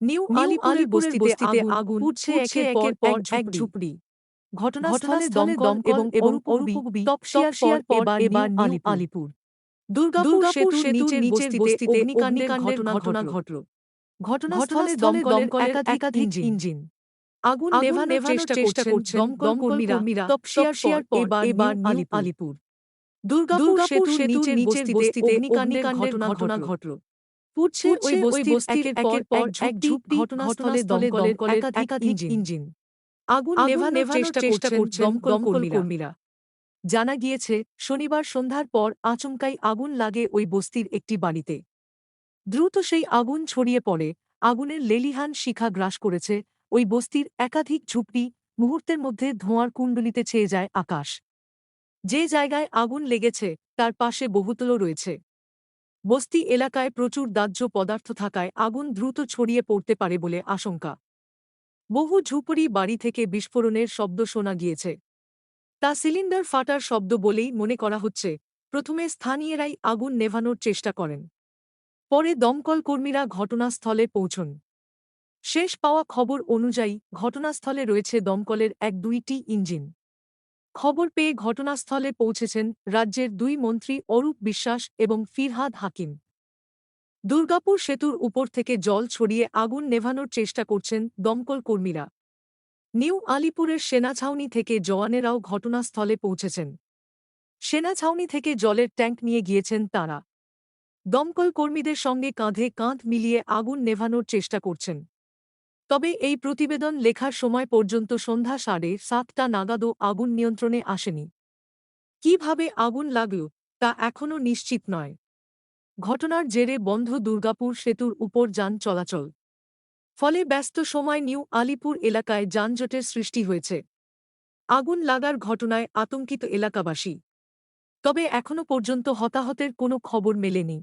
New আলিপুরের বস্তিতে আগুন উঠছে একের পর পর এক ঝুপড়ি। ঘটনাস্থলে দমকল এবং এবং অরুপবি পর পর এবার এবার নিউ আলিপুর। দুর্গাপুর সেতুর নিচের বস্তিতে অগ্নিকাণ্ডের ঘটনা ঘটল। ঘটনাস্থলে দমকলের একাধিক ইঞ্জিন। আগুন আগুন নেভানোর চেষ্টা করছেন দমকল কর্মীরা। তপসিয়ার পর এবার নিউ আলিপুর। দুর্গাপুর সেতুর নিচের বস্তিতে অগ্নিকাণ্ডের ঘটনা ঘটল। পুড়ছে ওই বস্তির একের পর এক ঝুপড়ি ঘটনাস্থলে দমকলের একাধিক ইঞ্জিন। আগুন নেভানোর চেষ্টা করছেন দমকল কর্মীরা। জানা গিয়েছে শনিবার সন্ধ্যার পর আচমকাই আগুন লাগে ওই বস্তির একটি বাড়িতে। দ্রুত সেই আগুন ছড়িয়ে পড়ে আগুনের লেলিহান শিখা গ্রাস করেছে ওই বস্তির একাধিক ঝুপড়ি মুহূর্তের মধ্যে ধোঁয়ার কুণ্ডলিতে ছেয়ে যায় আকাশ। যে জায়গায় আগুন লেগেছে তার পাশে বহুতলও রয়েছে। বস্তি এলাকায় প্রচুর দাহ্য পদার্থ থাকায় আগুন দ্রুত ছড়িয়ে পড়তে পারে বলে আশঙ্কা। বহু ঝুপড়ি বাড়ি থেকে বিস্ফোরণের শব্দ শোনা গিয়েছে। তা সিলিন্ডার ফাটার শব্দ বলেই মনে করা হচ্ছে, প্রথমে স্থানীয়রাই আগুন নেভানোর চেষ্টা করেন। পরে দমকল কর্মীরা ঘটনাস্থলে পৌঁছন। শেষ পাওয়া খবর অনুযায়ী ঘটনাস্থলে রয়েছে দমকলের এক দুইটি ইঞ্জিন। খবর পেয়ে ঘটনাস্থলে পৌঁছেছেন রাজ্যের দুই মন্ত্রী অরূপ বিশ্বাস এবং ফিরহাদ হাকিম। দুর্গাপুর সেতুর উপর থেকে জল ছড়িয়ে আগুন নেভানোর চেষ্টা করছেন দমকল কর্মীরা। নিউ আলিপুরের সেনাছাউনি থেকে জওয়ানেরাও ঘটনাস্থলে পৌঁছেছেন। সেনাছাউনি থেকে জলের ট্যাঙ্ক নিয়ে গিয়েছেন তাঁরা। দমকল কর্মীদের সঙ্গে কাঁধে কাঁধ মিলিয়ে আগুন নেভানোর চেষ্টা করছেন। তবে এই প্রতিবেদন লেখার সময় পর্যন্ত সন্ধ্যা সাড়ে সাতটা নাগাদও আগুন নিয়ন্ত্রণে আসেনি। কীভাবে আগুন লাগল, তা এখনও নিশ্চিত নয়। ঘটনার জেরে বন্ধ দুর্গাপুর সেতুর উপর যান চলাচল। ফলে ব্যস্ত সময় নিউ আলিপুর এলাকায় যানজটের সৃষ্টি হয়েছে। আগুন লাগার ঘটনায় আতঙ্কিত এলাকাবাসী। তবে এখনও পর্যন্ত হতাহতের কোনো খবর মেলেনি।